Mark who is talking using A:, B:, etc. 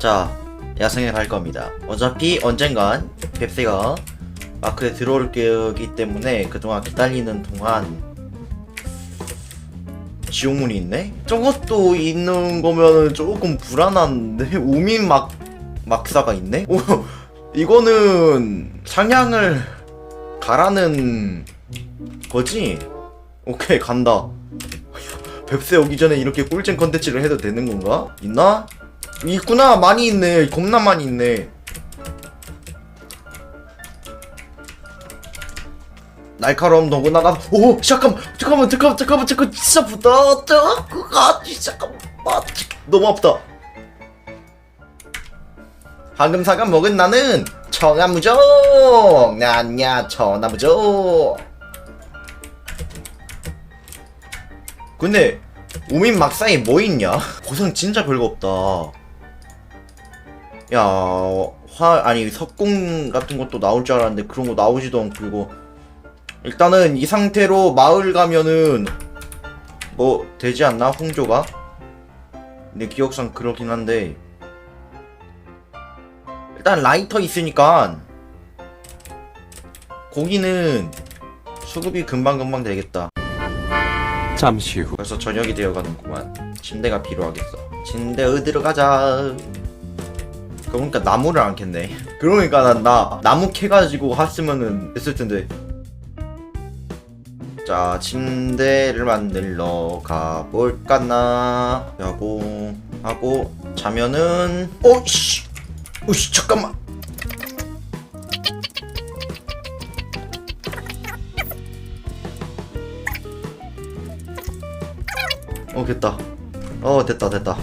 A: 자, 야생을 갈 겁니다. 어차피 언젠간 뱁새가 마크에 들어올 거기 때문에 그동안 기다리는 동안 지옥문이 있네? 저것도 있는 거면은 조금 불안한데? 우민 막, 막사가 있네? 오, 이거는 상향을 가라는 거지? 오케이, 간다. 뱁새 오기 전에 이렇게 꿀잼 컨텐츠를 해도 되는 건가? 있나? 있구나. 많이 있네. 겁나 많이 있네. 날카로움 너구나가 오 잠깐만 잠깐만 잠깐만 잠깐만 잠깐 진짜 부다. 잠깐 잠깐만 아, 너무 아프다. 황금사과 먹은 나는 청아무적 난야 청아무적 근데 우민 막사에 뭐 있냐? 고선 진짜 별거 없다. 야, 화 아니 석궁 같은 것도 나올 줄 알았는데 그런 거 나오지도 않고 그리고 일단은 이 상태로 마을 가면은 뭐 되지 않나 홍조가? 내 기억상 그렇긴 한데 일단 라이터 있으니까 고기는 수급이 금방금방 되겠다.
B: 잠시 후
A: 벌써 저녁이 되어가는구만. 침대가 필요하겠어. 침대 어디로 가자. 그러니까 나무를 안 캤네. 그러니까 난 나 나무 캐가지고 했으면은 됐을 텐데. 자, 침대를 만들러 가볼까나. 하고 하고 자면은 오씨, 오씨 잠깐만. 어 됐다. 어 됐다 됐다.